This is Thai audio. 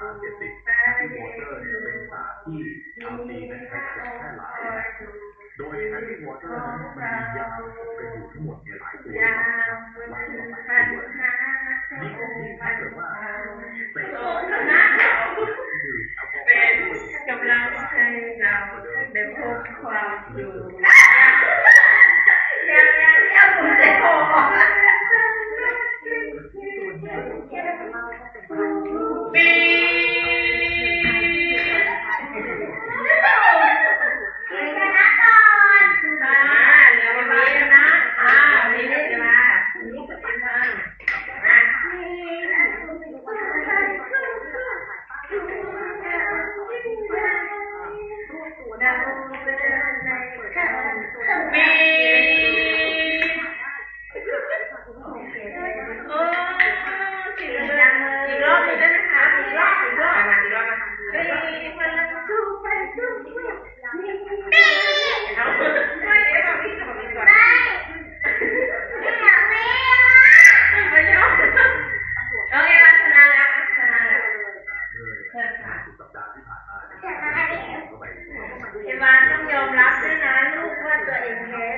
สารเสพติดที่โมเตอร์เนี่ยเป็นสารที่ทำดีนั้นให้แพร่หลายโดยในนั้นที่โมเตอร์นั้นมันมียาเปอยู่ทั้งหมดเนี่ยหลายตัวหลายตัวหลายตัวนี่ถ้าเกิดว่าเสพเป็นกำลังใจเราในพบความอยู่ Thank you. ยเข้าไปเอวาต้องยอมรับด้วยนะลูกว่าตัวเองแพ้น่ะ